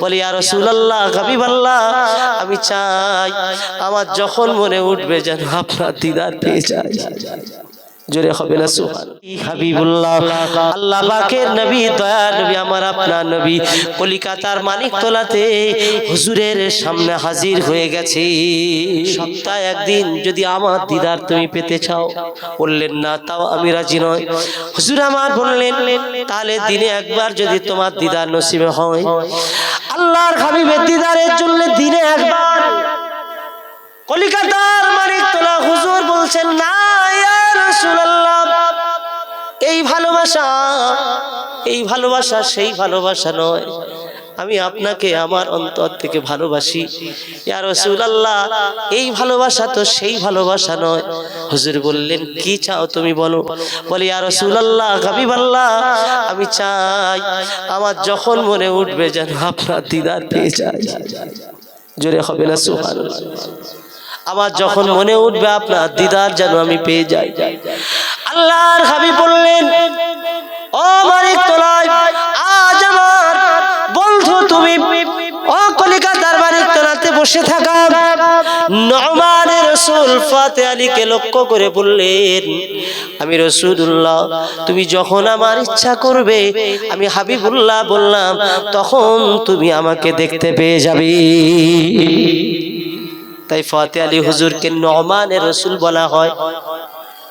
বলি আর রসুল্লাহ হাবিবাল্লাহ আমি চাই আমার যখন মনে উঠবে যেন আপনার দিদার পেয়ে যায় জোরে হবে না আল্লাহ পাকের নবী, দয়া নবী, আমার আপনার নবী, কলিকাতার তোলাতে হুজুরের সামনে হাজির হয়ে গেছে। সপ্তাহে একদিন যদি আমার দিদার তুমি পেতে চাও, বললেন, না, তাও আমি রাজি নয় হুজুর আমার বললেন, তাহলে দিনে একবার যদি তোমার দিদার নসিবে হয়, আল্লাহর হাবিবের দিদারের জন্য দিনে একবার কলিকাতার মানিক তোলা হুজুর বলছেন, না ভালোবাসা। এই ভালোবাসা সেই ভালোবাসা নয়। আমি আপনাকে আমার অন্তর থেকে ভালোবাসি। ইয়া রাসূলুল্লাহ, এই ভালোবাসা তো সেই ভালোবাসা নয়। হুজুর বললেন, কি চাও তুমি বলো? বলি, ইয়া রাসূলুল্লাহ, হাবিবাল্লাহ, আমি চাই আমার যখন মনে উঠবে যেন আপনার দিদার পেয়ে যায়। জোরে হবে না, সুবহানাল্লাহ। আমার যখন মনে উঠবে আপনার দিদার যেন আমি পেয়ে যাই। আল্লাহর হাবি বললেন ও আজ বন্ধু তুমি কলিকাতার বসে থাকা। রসুল লক্ষ্য করে আমি রসুল্লাহ তুমি যখন আমার ইচ্ছা করবে, আমি হাবিবুল্লাহ বললাম, তখন তুমি আমাকে দেখতে পেয়ে যাবে। তাই ফতে আলী হুজুরকে নমানে রসুল বলা হয়।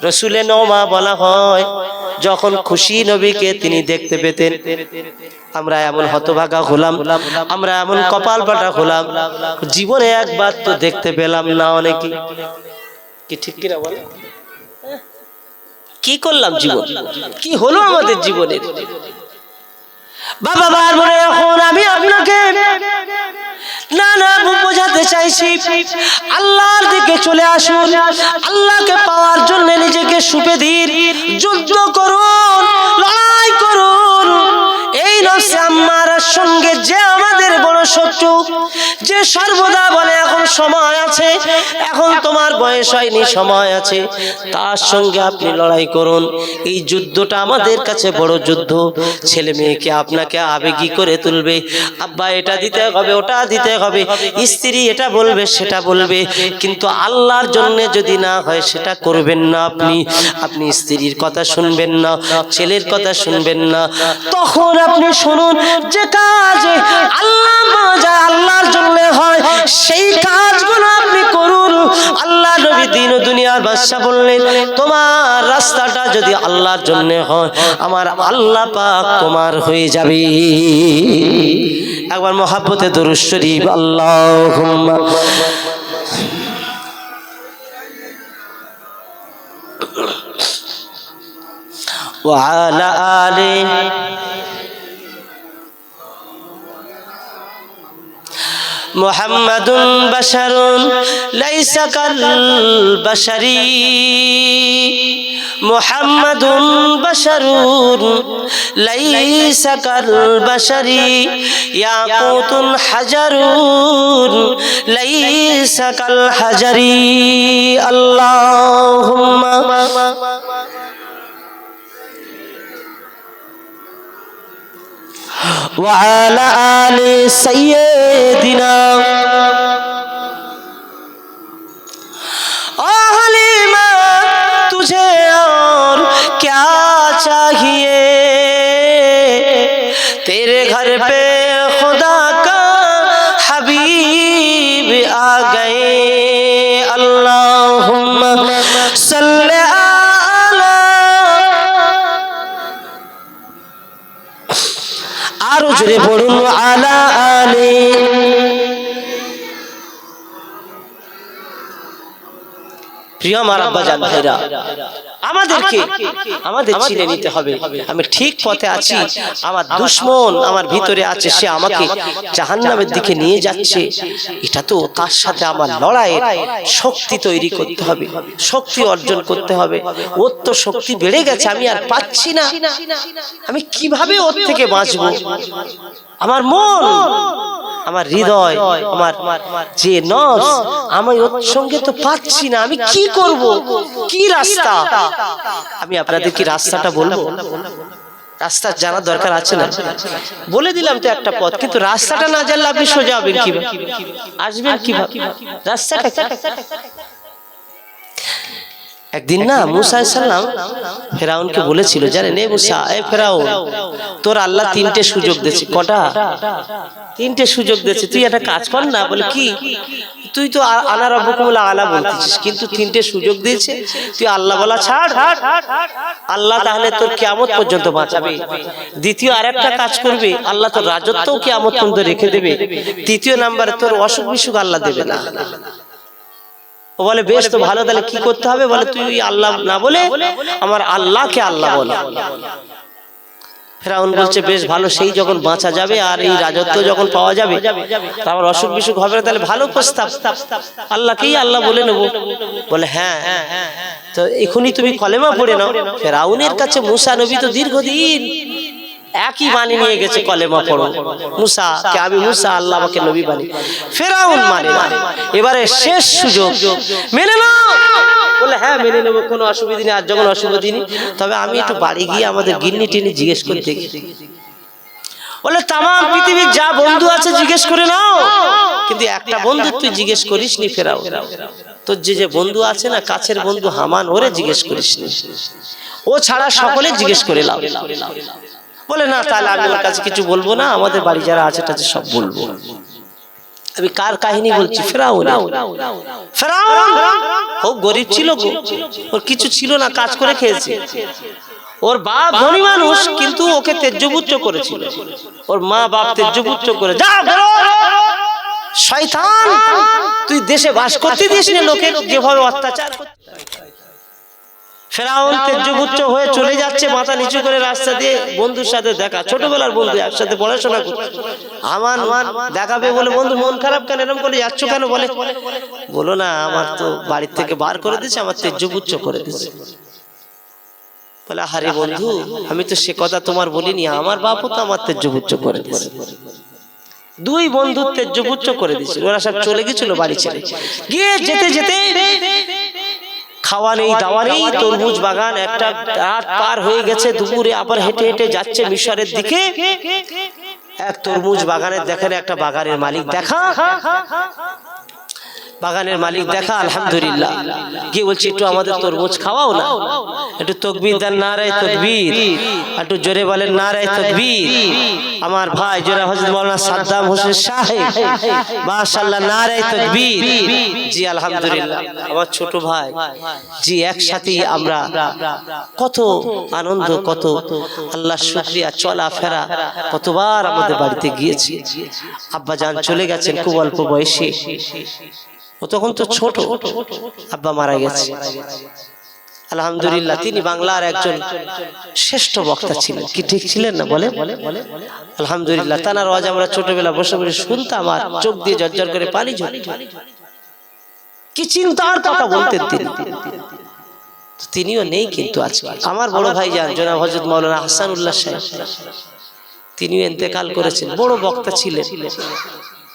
রসুলে নমা বলা হয়। যখন খুশি নবীকে তিনি দেখতে পেতেন, আমরা এমন হতভাগা হলাম, আমরা এমন কপাল পাটা হলাম, জীবনে একবার তো দেখতে পেলাম না অনেকে। কি ঠিক কিনা বলে? কি করলাম জীবন? কি হলো আমাদের জীবনে? বাবা বার বলে এখন আমি আপনাকে না না বোঝাতে চাইছি। আল্লাহর দিকে চলে আসুন, আল্লাহকে পাওয়ার জন্য নিজেকে সুপে দিন সঙ্গে যে আমাদের বড় শত্রু যে সর্বদা বলে, এখন সময় আছে, এখন তোমার বয়স হয়নি, সময় আছে। তার সঙ্গে আপনি লড়াই করুন। এই যুদ্ধটা আমাদের কাছে বড় যুদ্ধ। ছেলে মেয়েকে আপনাকে আবেগী করে তুলবে। আব্বা, এটা দিতে হবে, ওটা দিতে হবে। স্ত্রী এটা বলবে, সেটা বলবে। কিন্তু আল্লাহর জন্য যদি না হয়, সেটা করবেন না আপনি। আপনি স্ত্রীর কথা শুনবেন না, ছেলের কথা শুনবেন না। তখন আপনি শুনুন, যে কাজ আল্লাহ মজা আল্লাহর জন্য হয় সেই কাজগুলো আপনি করুন আল্লাহ নবী দিন ও দুনিয়ার বাদশাহ বললেন তোমার রাস্তাটা যদি আল্লাহর জন্য হয় আমার আল্লাহ পাক তোমার হয়ে যাবে একবার মহাব্বতে দরুদ শরীফ আল্লাহ وعلى آله মোহাম্মদুন বাশারুন লাইসা বাশারি। মোহাম্মদুন বাশারুন লাইসা কাল বাশারি। ইয়াকুতুন হাজারুন লাইসা হাজারি। আল্লাহুম্মা وعلى آل سيدنا تجھے اور کیا چاہیے تیرے گھر پہ পড়ুন আলা আলে প্রিয় আমার আব্বা জান ভাইরা আমাদেরকে আমাদের চিনে নিতে হবে। আমি ঠিক পথে আছি। আমার দুশ্মন আমার ভিতরে আছে সে আমাকে জাহান্নামের দিকে নিয়ে যাচ্ছে। এটা তো তার সাথে আমার লড়াইয়ের শক্তি তৈরি করতে হবে। শক্তি অর্জন করতে হবে। ওর তো শক্তি বেড়ে গেছে আমি আর পাচ্ছি না। আমি কীভাবে ওর থেকে বাঁচবো? আমার মন। আমার হৃদয়, আমার যে নস, আমি ওর সঙ্গে তো পাচ্ছি না, আমি কি করব? কি রাস্তা? আমি আপনাদের কি রাস্তাটা বলব? রাস্তা জানার দরকার আছে না? বলে দিলাম তো একটা পথ, কিন্তু রাস্তাটা না জানলে আপনি সোজা হবেন কীভাবে? আসবেন কীভাবে? রাস্তাটা? একদিন না মুসা সাল্লাম ফেরাউনকে বলেছিল জানেন এ মুসা এ ফেরাউন তোর আল্লাহ তিনটে সুযোগ দিয়েছে কটা? তিনটে সুযোগ দিয়েছে তুই একটা কাজ কর না বলে কি? তুই তো আ- আনা রব্বকুল আলা বলতেছিস কিন্তু তিনটে সুযোগ দিয়েছে তুই আল্লাহ বলা ছাড় আল্লাহ তাহলে তোর কিয়ামত পর্যন্ত বাঁচাবে। দ্বিতীয় আর একটা কাজ করবে আল্লাহ তোর রাজত্বও কিয়ামত পর্যন্ত রেখে দেবে। তৃতীয় নাম্বারে তোর অসুখ বিসুখ আল্লাহ দেবে না। ও বলে বেশ তো ভালো তাহলে কি করতে হবে? বলে তুই আল্লাহ না বলে আমার আল্লাহকে আল্লাহ বল। ফেরাউন বলছে বেশ ভালো সেই যখন বাঁচা যাবে আর এই রাজত্ব যখন পাওয়া যাবে তারপর অসুখ বিসুখ হবে না তাহলে ভালো প্রস্তাব। আল্লাহকেই আল্লাহ বলে নেব। বলে হ্যাঁ তো এখনই তুমি কলেমা পড়ে নাও। ফেরাউনের কাছে মুসা নবী তো দীর্ঘদিন একই বাণী নিয়ে গেছে কলেমা পড়ো। মুসা কে আমি মুসা আল্লাহ আমাকে নবী বাণী। ফেরাউন মানে। এবারে শেষ সুযোগ। মেনে নাও। বলে হ্যাঁ মেনে নেব কোনো অসুবিধা নেই আর যখন অসুবিধা নেই তবে আমি একটু বাড়ি গিয়ে আমাদের গিন্নি টিনি জিজ্ঞেস করতে বলে তামাম পৃথিবীর যা বন্ধু আছে জিজ্ঞেস করে নাও। কিন্তু একটা বন্ধু তুই জিজ্ঞেস করিস নি ফেরাও তোর যে যে বন্ধু আছে না কাছের বন্ধু হামান ওরে জিজ্ঞেস করিস নি ও ছাড়া সকলে জিজ্ঞেস করে লাও। বলে, না, তাহলে আমি ওর কাছে কিছু বলব না, আমাদের বাড়ি যারা আছে তাদের সব বলব। আমি কার কাহিনী বলছি? ফেরাউন ফেরাউন! খুব গরিব ছিল গো। ওর কিছু ছিল না, কাজ করে খেয়েছে। ওর বাপ ধনী মানুষ, কিন্তু ওকে তেজ্যপুত্র করেছিল। ওর মা বাপ তেজ্যপুত্র করে, যা শয়তান! তুই দেশে বাস করতে দিস না লোকের যেভাবে অত্যাচার ফেরাউন তেজ্যপুত্র হয়ে চলে যাচ্ছে মাথা নিচু করে রাস্তা দিয়ে বন্ধুর সাথে দেখা। ছোটবেলার বন্ধু একসাথে পড়াশোনা করছে। আমার দেখাবে বলে বন্ধু মন খারাপ কেন? এরকম করে যাচ্ছ কেন? বলে। বলো না আমার তো বাড়ির থেকে বার করে দিচ্ছে আমার তেজ্যপুত্র করে দিচ্ছে বলে হারে বন্ধু আমি তো সে কথা তোমার বলিনি আমার বাপও তো আমার তেজ্যপুত্র করে দিচ্ছে দুই বন্ধু তেজ্যপুত্র করে দিয়েছিল ওরা সব চলে গেছিল বাড়ি ছেড়ে। গিয়ে যেতে যেতে খাওয়া নেই দাওয়া নেই তরমুজ বাগান একটা রাত পার হয়ে গেছে দুপুরে আবার হেঁটে হেঁটে যাচ্ছে মিশরের দিকে। এক তরমুজ বাগানের দেখেন একটা বাগানের মালিক। দেখা। বাগানের মালিক দেখা আলহামদুলিল্লাহ। গিয়ে বলছি একটু আমাদের তরমুজ খাওয়াও না। একটু তকবির দেন না রে তকবির। একটু জোরে বলেন না রে তকবির। আমার ভাই জোরে হজরত মাওলানা সাদ্দাম হোসেন সাহেব মাশাআল্লাহ না রে তকবির। জি আলহামদুলিল্লাহ। আমার ছোট ভাই জি একসাথে আমরা কত আনন্দ কত আল্লাহ শুকরিয়া চলা ফেরা কতবার আমাদের বাড়িতে গিয়েছি। আব্বা যান চলে গেছেন খুব অল্প বয়সে। ও তখন তো ছোট। আব্বা মারা গেছে। আলহামদুলিল্লাহ তিনি বাংলার একজন শ্রেষ্ঠ বক্তা ছিলেন। কি ঠিক ছিলেন না বলে আলহামদুলিল্লাহ তানার আওয়াজ আমরা ছোটবেলা বসে বসে শুনতাম আর চোখ দিয়ে জর্জর করে পানি কি চিন্তার কথা বলতেন তিনি? তিনিও নেই কিন্তু আজকে। আমার বড় ভাই যান জনাব হজরত মৌলানা হাসানুল্লাহ সাহেব। তিনিও ইন্তেকাল করেছেন। বড় বক্তা ছিলেন।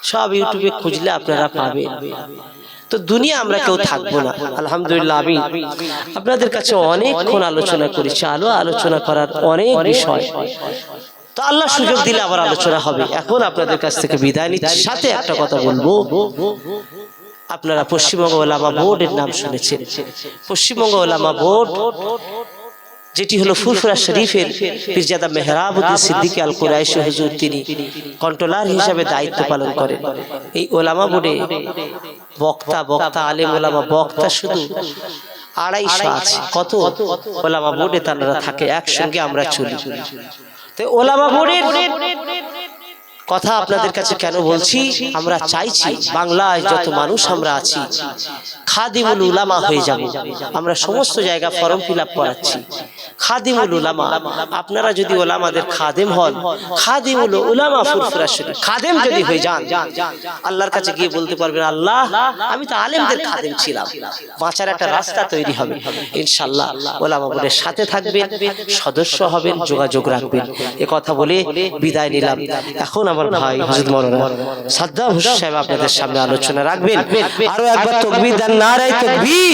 সব ইউটিউবে খুঁজলে আপনারা পাবেন। তো দুনিয়া আমরা কেউ থাকব না। আলহামদুলিল্লাহ আমি আপনাদের কাছে অনেকক্ষণ আলোচনা করেছি। আলো আলোচনা করার অনেক বিষয়। তো আল্লাহ সুযোগ দিলে আবার আলোচনা হবে। এখন আপনাদের কাছ থেকে বিদায় নিচ্ছি। সাথে একটা কথা বলব। আপনারা পশ্চিমবঙ্গ ওলামা বোর্ডের নাম শুনেছেন। পশ্চিমবঙ্গ ওলামা বোর্ড যেটি হলো ফুরফুরা শরীফের পীরজাদা মেহরাবুদ্দিন সিদ্দিকী আল কুরাইশি হুজুর তিনি কন্ট্রোলার হিসাবে দায়িত্ব পালন করেন। এই ওলামা বোর্ডে বক্তা বক্তা, আলেম ওলামা, বক্তা শুধু আড়াইশো আছে। কত ওলামা বোর্ডে তারা থাকে, একসঙ্গে আমরা চলি। তো ওলামা বোর্ডের কথা আপনাদের কাছে কেন বলছি? আমরা চাইছি বাংলায় যত মানুষ আমরা আছি, খাদিমুল উলামা হয়ে যাব। আমরা সমস্ত জায়গা ফর্ম ফিল আপ করাচ্ছি। খাদিমুল উলামা। আপনারা যদি ওলামাদের খাদেম হন খাদিমুল উলামা ফুরফুরা শরীফ। খাদেম যদি হয়ে যান আল্লাহর কাছে গিয়ে বলতে পারবেন আল্লাহ আমি তো আলেমদের খাদেম ছিলাম। বাঁচার একটা রাস্তা তৈরি হবে। ইনশাল্লাহ ওলামা বোর্ডের সাথে থাকবেন সদস্য হবেন যোগাযোগ রাখবেন। এ কথা বলে বিদায় নিলাম। এখন আমার ভাই হজরত মৌলানা সাদ্দাম হোসেন সাহেব আপনাদের সামনে আলোচনা রাখবেন। আরও একবার তকবির দেন নারাই তকবির।